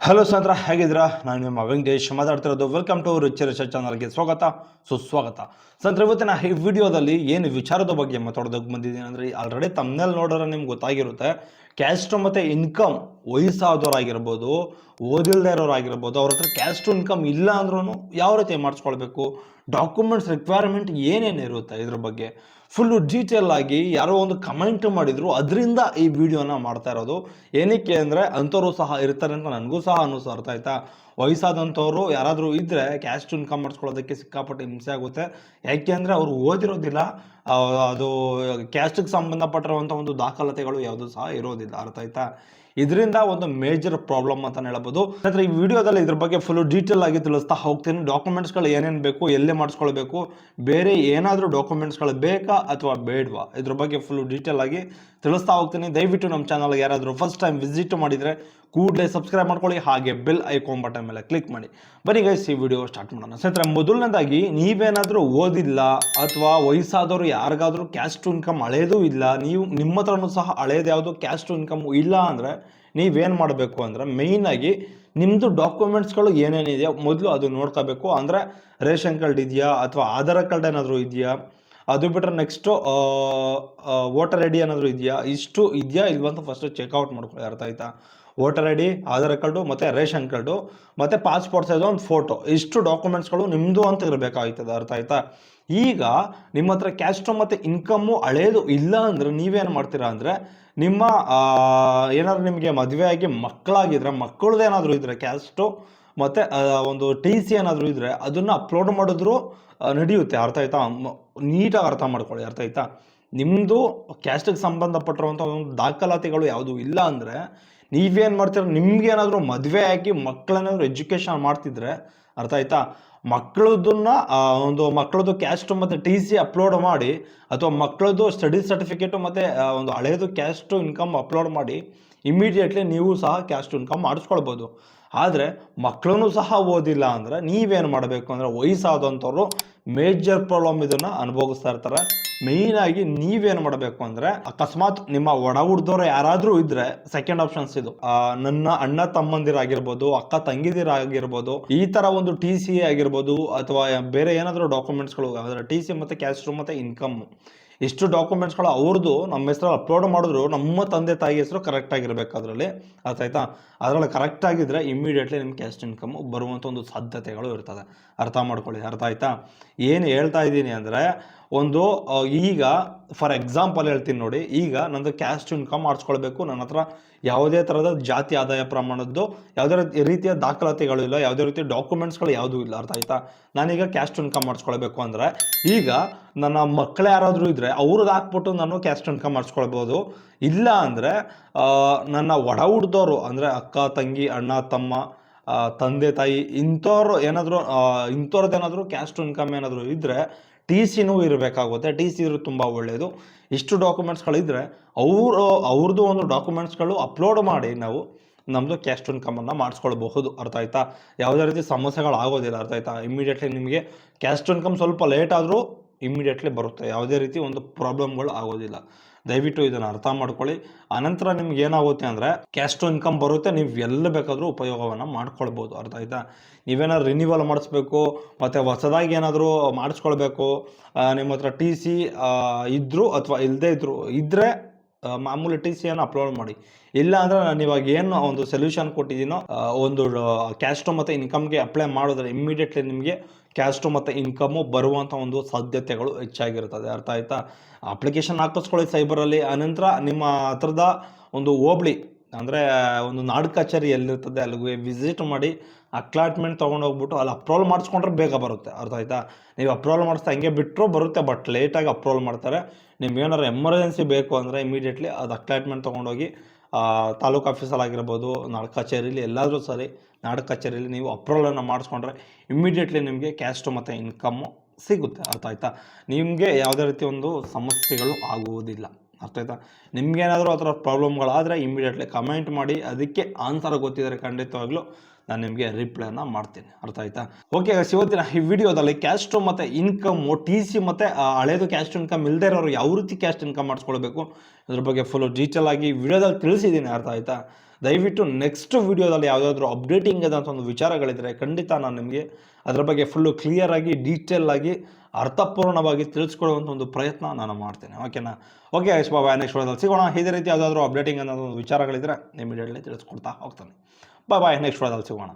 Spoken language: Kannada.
ಹಲೋ ಸ್ನೇಹಿತರ ಹೇಗಿದ್ದೀರಾ? ನಾನು ನಿಮ್ಮ ವೆಂಕಟೇಶ್ ಮಾತಾಡ್ತಿರೋದು. ವೆಲ್ಕಮ್ ಟು ರಿಚ್ ರಿಸರ್ಚ್ ಚಾನಲ್ಗೆ ಸ್ವಾಗತ. ಸುಸ್ವಾಗತ. ಸ್ನೇಹಿತರೆ, ಇವತ್ತಿನ ಈ ವಿಡಿಯೋದಲ್ಲಿ ಏನು ವಿಚಾರದ ಬಗ್ಗೆ ಮಾತಾಡೋದಕ್ಕೆ ಬಂದಿದ್ದೀನಿ ಅಂದರೆ ಆಲ್ರೆಡಿ ತಮ್ಮನೇಲಿ ನೋಡಿದ್ರೆ ನಿಮ್ಗೆ ಗೊತ್ತಾಗಿರುತ್ತೆ ಕ್ಯಾಸ್ಟ್ ಮತ್ತು ಇನ್ಕಮ್ ವಯಸ್ಸಾದವರಾಗಿರ್ಬೋದು, ಓದಿಲ್ದೇ ಇರೋರಾಗಿರ್ಬೋದು, ಅವ್ರ ಹತ್ರ ಕ್ಯಾಸ್ಟ್ ಇನ್ಕಮ್ ಇಲ್ಲ ಅಂದ್ರೂ ಯಾವ ರೀತಿ ಮಾಡಿಸ್ಕೊಳ್ಬೇಕು ಡಾಕ್ಯುಮೆಂಟ್ಸ್ ರಿಕ್ವೈರ್ಮೆಂಟ್ ಏನೇನು ಇರುತ್ತೆ ಇದ್ರ ಬಗ್ಗೆ ಫುಲ್ಲು ಡೀಟೇಲ್ ಆಗಿ ಯಾರೋ ಒಂದು ಕಮೆಂಟ್ ಮಾಡಿದ್ರು, ಅದರಿಂದ ಈ ವಿಡಿಯೋನ ಮಾಡ್ತಾ ಇರೋದು. ಏನಕ್ಕೆ ಅಂದರೆ, ಅಂಥವ್ರು ಸಹ ಇರ್ತಾರೆ ಅಂತ ನನಗೂ ಸಹ ಅನ್ನಿಸ್ತು ಅರ್ಥ ಆಯ್ತಾ? ವಯಸ್ಸಾದಂಥವ್ರು ಯಾರಾದರೂ ಇದ್ದರೆ ಕ್ಯಾಸ್ಟ್ ಇನ್ಕಮ್ ಮಾಡಿಸ್ಕೊಳ್ಳೋದಕ್ಕೆ ಸಿಕ್ಕಾಪಟ್ಟೆ ಹಿಂಸೆ ಆಗುತ್ತೆ ಯಾಕೆ ಅಂದರೆ ಅವರು ಓದಿರೋದಿಲ್ಲ ಅದು ಕ್ಯಾಸ್ಟಿಗೆ ಸಂಬಂಧಪಟ್ಟಿರುವಂಥ ಒಂದು ದಾಖಲಾತಿಗಳು ಯಾವುದು ಸಹ ಇರೋದಿಲ್ಲ, ಅರ್ಥ ಆಯ್ತಾ? ಇದರಿಂದ ಒಂದು ಮೇಜರ್ ಪ್ರಾಬ್ಲಮ್ ಅಂತ ಹೇಳ್ಬೋದು. ನಂತರ ಈ ವಿಡಿಯೋದಲ್ಲಿ ಇದ್ರ ಬಗ್ಗೆ ಫುಲ್ ಡೀಟೇಲ್ ಆಗಿ ತಿಳಿಸ್ತಾ ಹೋಗ್ತೀನಿ. ಡಾಕ್ಯುಮೆಂಟ್ಸ್ಗಳು ಏನೇನು ಬೇಕು, ಎಲ್ಲೇ ಮಾಡಿಸ್ಕೊಳ್ಬೇಕು, ಬೇರೆ ಏನಾದರೂ ಡಾಕ್ಯುಮೆಂಟ್ಸ್ಗಳು ಬೇಕಾ ಅಥವಾ ಬೇಡವಾ? ಇದ್ರ ಬಗ್ಗೆ ಫುಲ್ ಡೀಟೇಲ್ ಆಗಿ ತಿಳಿಸ್ತಾ ಹೋಗ್ತೀನಿ. ದಯವಿಟ್ಟು ನಮ್ಮ ಚಾನಲ್ಗೆ ಯಾರಾದರೂ ಫಸ್ಟ್ ಟೈಮ್ ವಿಸಿಟ್ ಮಾಡಿದರೆ ಕೂಡಲೇ ಸಬ್ಸ್ಕ್ರೈಬ್ ಮಾಡ್ಕೊಳ್ಳಿ. ಹಾಗೆ ಬೆಲ್ ಐಕಾನ್ ಬಟನ್ ಮೇಲೆ ಕ್ಲಿಕ್ ಮಾಡಿ. ಬನ್ನಿ ಗೈಸ್ ಈ ವಿಡಿಯೋ ಸ್ಟಾರ್ಟ್ ಮಾಡೋಣ. ಸ್ನೇಹಿತರೆ, ಮೊದಲನೇದಾಗಿ ನೀವೇನಾದರೂ ಓದಿಲ್ಲ ಅಥವಾ ವಯಸ್ಸಾದವರು ಯಾರಿಗಾದ್ರೂ ಟು ಇನ್ಕಮ್ ಹಳೇದು ಇಲ್ಲ, ನೀವು ನಿಮ್ಮ ಹತ್ರನೂ ಸಹ ಹಳೇದು ಯಾವುದು ಕ್ಯಾಶ್ ಟು ಇನ್ಕಮ್ ಇಲ್ಲ ಅಂದರೆ ನೀವೇನು ಮಾಡಬೇಕು ಅಂದರೆ ಮೇಯ್ನಾಗಿ ನಿಮ್ಮದು ಡಾಕ್ಯುಮೆಂಟ್ಸ್ಗಳು ಏನೇನಿದೆಯೋ ಮೊದಲು ಅದು ನೋಡ್ಕೋಬೇಕು. ಅಂದರೆ ರೇಷನ್ ಕಾರ್ಡ್ ಇದೆಯಾ ಅಥವಾ ಆಧಾರ್ ಕಾರ್ಡ್ ಏನಾದರೂ ಇದೆಯಾ? ಅದು ಬಿಟ್ಟರೆ ನೆಕ್ಸ್ಟು ವೋಟರ್ ಐ ಡಿ ಏನಾದರೂ ಇದೆಯಾ? ಇಷ್ಟು ಇದೆಯಾ ಇಲ್ವಂತ ಫಸ್ಟ್ ಚೆಕ್ಔಟ್ ಮಾಡ್ಕೊಳ್ಳಿ ಅರ್ಥ ಆಯ್ತಾ? Voter I D, Aadhaar card ಮತ್ತು ರೇಷನ್ ಕಾರ್ಡು ಮತ್ತು ಪಾಸ್ಪೋರ್ಟ್ ಸೈಜ್ ಒಂದು ಫೋಟೋ ಇಷ್ಟು ಡಾಕ್ಯುಮೆಂಟ್ಸ್ಗಳು ನಿಮ್ಮದು ಅಂತ ಇರಬೇಕಾಗ್ತದೆ ಅರ್ಥ ಆಯ್ತಾ? ಈಗ ನಿಮ್ಮ ಹತ್ರ ಕ್ಯಾಸ್ಟು ಮತ್ತು ಇನ್ಕಮ್ಮು ಹಳೇದು ಇಲ್ಲ ಅಂದರೆ ನೀವೇನು ಮಾಡ್ತೀರಾ ಅಂದರೆ ನಿಮ್ಮ ಏನಾದ್ರೂ ನಿಮಗೆ ಮದುವೆ ಆಗಿ ಮಕ್ಕಳಾಗಿದ್ರೆ ಮಕ್ಕಳದ್ದು ಏನಾದರೂ ಇದ್ದರೆ ಕ್ಯಾಸ್ಟು ಮತ್ತು ಒಂದು ಟಿ ಸಿ ಏನಾದರೂ ಇದ್ದರೆ ಅದನ್ನು ಅಪ್ಲೋಡ್ ಮಾಡಿದ್ರು ನಡೆಯುತ್ತೆ. ಅರ್ಥ ಆಯ್ತಾ? ನೀಟಾಗಿ ಅರ್ಥ ಮಾಡ್ಕೊಳ್ಳಿ. ಅರ್ಥ ಆಯ್ತಾ? ನಿಮ್ಮದು ಕ್ಯಾಸ್ಟಿಗೆ ಸಂಬಂಧಪಟ್ಟಿರುವಂಥ ಒಂದು ದಾಖಲಾತಿಗಳು ಯಾವುದು ಇಲ್ಲ ಅಂದರೆ ನೀವೇನು ಮಾಡ್ತೀರ? ನಿಮ್ಗೇನಾದರೂ ಮದುವೆ ಆಗಿ ಮಕ್ಕಳೇನಾದರೂ ಎಜುಕೇಷನ್ ಮಾಡ್ತಿದ್ರೆ, ಅರ್ಥ ಆಯ್ತಾ? ಮಕ್ಕಳದನ್ನ ಒಂದು ಮಕ್ಕಳದು ಕ್ಯಾಸ್ಟ್ ಮತ್ತು ಟಿ ಸಿ ಅಪ್ಲೋಡ್ ಮಾಡಿ, ಅಥವಾ ಮಕ್ಕಳದು ಸ್ಟಡಿ ಸರ್ಟಿಫಿಕೇಟು ಮತ್ತು ಒಂದು ಹಳೇದು ಕ್ಯಾಸ್ಟು ಇನ್ಕಮ್ ಅಪ್ಲೋಡ್ ಮಾಡಿ ಇಮಿಡಿಯೇಟ್ಲಿ ನೀವು ಸಹ ಕ್ಯಾಸ್ಟ್ ಇನ್ಕಮ್ ಮಾಡಿಸ್ಕೊಳ್ಬೋದು. ಆದರೆ ಮಕ್ಕಳೂ ಸಹ ಓದಿಲ್ಲ ಅಂದರೆ ನೀವೇನು ಮಾಡಬೇಕು ಅಂದರೆ ವಯಸ್ಸಾದಂಥವ್ರು ಮೇಜರ್ ಪ್ರಾಬ್ಲಮ್ ಇದನ್ನು ಅನುಭವಿಸ್ತಾ ಇರ್ತಾರೆ. ಮೇಯ್ನಾಗಿ ನೀವೇನು ಮಾಡಬೇಕು ಅಂದರೆ ಅಕಸ್ಮಾತ್ ನಿಮ್ಮ ಒಡ ಹುಡ್ದವ್ರು ಯಾರಾದರೂ ಇದ್ದರೆ ಸೆಕೆಂಡ್ ಆಪ್ಷನ್ಸ್ ಇದು. ನನ್ನ ಅಣ್ಣ ತಮ್ಮಂದಿರಾಗಿರ್ಬೋದು, ಅಕ್ಕ ತಂಗಿದಿರಾಗಿರ್ಬೋದು, ಈ ಥರ ಒಂದು ಟಿ ಸಿ ಆಗಿರ್ಬೋದು ಅಥವಾ ಬೇರೆ ಏನಾದರೂ ಡಾಕ್ಯುಮೆಂಟ್ಸ್ಗಳು ಟಿ ಸಿ ಮತ್ತು ಕ್ಯಾಸ್ಟ್ರು ಮತ್ತು ಇನ್ಕಮ್ಮು ಇಷ್ಟು ಡಾಕ್ಯುಮೆಂಟ್ಸ್ಗಳು ಅವ್ರದ್ದು ನಮ್ಮ ಹೆಸರು ಅಪ್ಲೋಡ್ ಮಾಡಿದ್ರು, ನಮ್ಮ ತಂದೆ ತಾಯಿ ಹೆಸರು ಕರೆಕ್ಟ್ ಆಗಿರ್ಬೇಕು ಅದರಲ್ಲಿ. ಅರ್ಥಾಯ್ತಾ ಅದರಲ್ಲಿ ಕರೆಕ್ಟ್ ಆಗಿದ್ರೆ ಇಮಿಡಿಯೇಟ್ಲಿ ನಿಮ್ಮ ಕ್ಯಾಸ್ಟ್ ಇನ್ಕಮ್ ಬರುವಂಥ ಒಂದು ಸಾಧ್ಯತೆಗಳು ಇರ್ತದೆ. ಅರ್ಥ ಮಾಡ್ಕೊಳ್ಳಿ, ಅರ್ಥ ಆಯ್ತಾ? ಏನು ಹೇಳ್ತಾ ಇದ್ದೀನಿ ಅಂದರೆ, ಒಂದು ಈಗ ಫಾರ್ ಎಕ್ಸಾಂಪಲ್ ಹೇಳ್ತೀನಿ ನೋಡಿ, ಈಗ ನಂದು ಕ್ಯಾಸ್ಟ್ ಇನ್ಕಮ್ ಮಾಡಿಸ್ಕೊಳ್ಬೇಕು. ನನ್ನ ಹತ್ರ ಯಾವುದೇ ಥರದ ಜಾತಿ ಆದಾಯ ಪ್ರಮಾಣದ್ದು, ಯಾವುದೇ ರೀತಿಯ ದಾಖಲಾತಿಗಳು ಇಲ್ಲ, ಯಾವುದೇ ರೀತಿಯ ಡಾಕ್ಯುಮೆಂಟ್ಸ್ಗಳು ಯಾವುದೂ ಇಲ್ಲ. ಅರ್ಥ ಆಯ್ತಾ? ನಾನೀಗ ಕ್ಯಾಸ್ಟ್ ಇನ್ಕಮ್ ಮಾಡಿಸ್ಕೊಳ್ಬೇಕು ಅಂದರೆ, ಈಗ ನನ್ನ ಮಕ್ಕಳು ಯಾರಾದರೂ ಇದ್ದರೆ ಅವ್ರಿಗೆ ಹಾಕ್ಬಿಟ್ಟು ನಾನು ಕ್ಯಾಸ್ಟ್ ಇನ್ಕಮ್ ಮಾಡಿಸ್ಕೊಳ್ಬೋದು. ಇಲ್ಲ ಅಂದರೆ ನನ್ನ ಒಡ ಹುಡ್ದೋರು ಅಂದರೆ ಅಕ್ಕ, ತಂಗಿ, ಅಣ್ಣ, ತಮ್ಮ ತಂದೆ, ತಾಯಿ ಇಂಥವ್ರು ಏನಾದರೂ ಇಂಥವ್ರದ್ದು ಏನಾದರೂ ಕ್ಯಾಸ್ಟ್ ಇನ್ಕಮ್ ಏನಾದರೂ ಇದ್ದರೆ ಟಿ ಸಿನೂ ಇರಬೇಕಾಗುತ್ತೆ. ಟಿ ಸಿ ಇರೋದು ತುಂಬ ಒಳ್ಳೆಯದು ಇಷ್ಟು ಡಾಕ್ಯುಮೆಂಟ್ಸ್ಗಳಿದ್ದರೆ ಅವರು ಅವ್ರದ್ದು ಒಂದು ಡಾಕ್ಯುಮೆಂಟ್ಸ್ಗಳು ಅಪ್ಲೋಡ್ ಮಾಡಿ ನಾವು ನಮ್ಮದು ಕ್ಯಾಸ್ಟ್ ಇನ್ಕಮನ್ನು ಮಾಡಿಸ್ಕೊಳ್ಬಹುದು. ಅರ್ಥ ಆಯ್ತಾ? ಯಾವುದೇ ರೀತಿ ಸಮಸ್ಯೆಗಳು ಆಗೋದಿಲ್ಲ ಅರ್ಥ ಆಯ್ತಾ? ಇಮಿಡಿಯೇಟ್ಲಿ ನಿಮಗೆ ಕ್ಯಾಸ್ಟ್ ಇನ್ಕಮ್ ಸ್ವಲ್ಪ ಲೇಟ್ ಆದರೂ ಇಮಿಡಿಯೇಟ್ಲಿ ಬರುತ್ತೆ. ಯಾವುದೇ ರೀತಿ ಒಂದು ಪ್ರಾಬ್ಲಮ್ಗಳು ಆಗೋದಿಲ್ಲ. ದಯವಿಟ್ಟು ಇದನ್ನು ಅರ್ಥ ಮಾಡ್ಕೊಳ್ಳಿ. ಅನಂತರ ನಿಮ್ಗೆ ಏನಾಗುತ್ತೆ ಅಂದರೆ ಕ್ಯಾಸ್ಟ್ ಇನ್ಕಮ್ ಬರುತ್ತೆ. ನೀವು ಎಲ್ಲಿ ಬೇಕಾದರೂ ಉಪಯೋಗವನ್ನು ಮಾಡ್ಕೊಳ್ಬೋದು. ಅರ್ಥ ಆಯ್ತಾ? ನೀವೇನಾದ್ರು ರಿನ್ಯೂವಲ್ ಮಾಡಿಸ್ಬೇಕು, ಮತ್ತು ಹೊಸದಾಗಿ ಏನಾದರೂ ಮಾಡಿಸ್ಕೊಳ್ಬೇಕು ನಿಮ್ಮ ಹತ್ರ ಟಿ ಸಿ ಇದ್ದರೂ ಅಥವಾ ಇಲ್ಲದೇ ಇದ್ದರೂ ಇದ್ದರೆ ಮಾಮೂಲಿ ಟಿ ಸಿಯನ್ನು ಅಪ್ಲೋಡ್ ಮಾಡಿ. ಇಲ್ಲ ಅಂದ್ರೆ ನಾನು ಇವಾಗ ಏನು ಒಂದು ಸೊಲ್ಯೂಷನ್ ಕೊಟ್ಟಿದ್ದೀನೋ ಒಂದು ಕ್ಯಾಸ್ಟು ಮತ್ತು ಇನ್ಕಮ್ಗೆ ಅಪ್ಲೈ ಮಾಡಿದ್ರೆ ಇಮ್ಮಿಡಿಯೇಟ್ಲಿ ನಿಮಗೆ ಕ್ಯಾಸ್ಟು ಮತ್ತು ಇನ್ಕಮ್ಮು ಬರುವಂಥ ಒಂದು ಸಾಧ್ಯತೆಗಳು ಹೆಚ್ಚಾಗಿರ್ತದೆ ಅರ್ಥ ಆಯ್ತಾ? ಅಪ್ಲಿಕೇಶನ್ ಹಾಕಿಸ್ಕೊಳ್ಳಿ ಸೈಬರಲ್ಲಿ ಅನಂತರ ನಿಮ್ಮ ಹತ್ರದ ಒಂದು ಹೋಬ್ಳಿ ಅಂದರೆ ಒಂದು ನಾಡು ಕಚೇರಿ ಎಲ್ಲಿರ್ತದೆ, ಅಲ್ಲಿಗೆ ವಿಸಿಟ್ ಮಾಡಿ ಅಕ್ಲಾಟ್ಮೆಂಟ್ ತೊಗೊಂಡೋಗ್ಬಿಟ್ಟು ಅಲ್ಲಿ ಅಪ್ರೂವಲ್ ಮಾಡಿಸ್ಕೊಂಡ್ರೆ ಬೇಗ ಬರುತ್ತೆ. ಅರ್ಥ ಆಯ್ತಾ? ನೀವು ಅಪ್ರೂವಲ್ ಮಾಡಿಸ್ತಾ ಹಂಗೆ ಬಿಟ್ಟರು ಬರುತ್ತೆ ಬಟ್ ಲೇಟಾಗಿ ಅಪ್ರೂವಲ್ ಮಾಡ್ತಾರೆ. ನಿಮ್ಗೆ ಏನಾರು ಎಮರ್ಜೆನ್ಸಿ ಬೇಕು ಅಂದರೆ ಇಮಿಡಿಯೇಟ್ಲಿ ಅದು ಅಕ್ಲಾಟ್ಮೆಂಟ್ ತೊಗೊಂಡೋಗಿ ತಾಲೂಕು ಆಫೀಸಲ್ಲಿ ಆಗಿರ್ಬೋದು, ನಾಡು ಕಚೇರಿಲಿ ಎಲ್ಲಾದರೂ ಸರಿ, ನಾಡು ಕಚೇರಿಲಿ ನೀವು ಅಪ್ರೂವಲನ್ನು ಮಾಡಿಸ್ಕೊಂಡ್ರೆ ಇಮಿಡಿಯೇಟ್ಲಿ ನಿಮಗೆ ಕ್ಯಾಸ್ಟು ಮತ್ತು ಇನ್ಕಮ್ಮು ಸಿಗುತ್ತೆ. ಅರ್ಥ ಆಯ್ತಾ? ನಿಮಗೆ ಯಾವುದೇ ರೀತಿ ಒಂದು ಸಮಸ್ಯೆಗಳು ಆಗುವುದಿಲ್ಲ. ಅರ್ಥ ಆಯ್ತಾ? ನಿಮಗೇನಾದರೂ ಆ ಥರ ಪ್ರಾಬ್ಲಮ್ಗಳಾದರೆ ಇಮಿಡಿಯೇಟ್ಲಿ ಕಮೆಂಟ್ ಮಾಡಿ, ಅದಕ್ಕೆ ಆನ್ಸರ್ ಗೊತ್ತಿದ್ದರೆ ಖಂಡಿತವಾಗ್ಲೂ ನಾನು ನಿಮಗೆ ರಿಪ್ಲೈನ ಮಾಡ್ತೀನಿ. ಅರ್ಥ ಆಯ್ತಾ? ಓಕೆ ಇವತ್ತಿನ ಈ ವಿಡಿಯೋದಲ್ಲಿ ಕ್ಯಾಸ್ಟು ಮತ್ತು ಇನ್ಕಮ್ಮು ಟಿ ಸಿ ಮತ್ತು ಹಳೇದು ಕ್ಯಾಸ್ಟ್ ಇನ್ಕಮ್ ಇಲ್ಲದೆ ಇರೋರು ಯಾವ ರೀತಿ ಕ್ಯಾಸ್ಟ್ ಇನ್ಕಮ್ ಮಾಡಿಸ್ಕೊಳ್ಬೇಕು? ಅದ್ರ ಬಗ್ಗೆ ಫುಲ್ ಡೀಟೇಲ್ ಆಗಿ ವಿಡಿಯೋದಲ್ಲಿ ತಿಳಿಸಿದ್ದೀನಿ. ಅರ್ಥ ಆಯ್ತಾ? ದಯವಿಟ್ಟು ನೆಕ್ಸ್ಟ್ ವಿಡಿಯೋದಲ್ಲಿ ಯಾವುದಾದ್ರೂ ಅಪ್ಡೇಟಿಂಗ್ ಆದಂಥ ಒಂದು ವಿಚಾರಗಳಿದ್ರೆ ಖಂಡಿತ ನಾನು ನಿಮಗೆ ಅದರ ಬಗ್ಗೆ ಫುಲ್ಲು ಕ್ಲಿಯರಾಗಿ ಡೀಟೇಲ್ ಆಗಿ ಅರ್ಥಪೂರ್ಣವಾಗಿ ತಿಳಿಸ್ಕೊಳ್ಳುವಂಥ ಒಂದು ಪ್ರಯತ್ನ ನಾನು ಮಾಡ್ತೇನೆ. ಓಕೆನಾ ಓಕೆ ಐಸ್ ಬಾಬಾ ನೆಕ್ಸ್ಟ್ ವಾರದಲ್ಲಿ ಸಿಗೋಣ. ಇದೇ ರೀತಿ ಯಾವುದಾದ್ರೂ ಅಪ್ಡೇಟಿಂಗ್ ಅನ್ನೋದು ವಿಚಾರಗಳಿದ್ರೆ ಇಮಿಡಿಯೇಟ್ಲಿ ತಿಳಿಸ್ಕೊಡ್ತಾ ಹೋಗ್ತಾನೆ. ಬಾಯ್ ಬಾಯ್ ನೆಕ್ಸ್ಟ್ ವಾರದಲ್ಲಿ ಸಿಗೋಣ.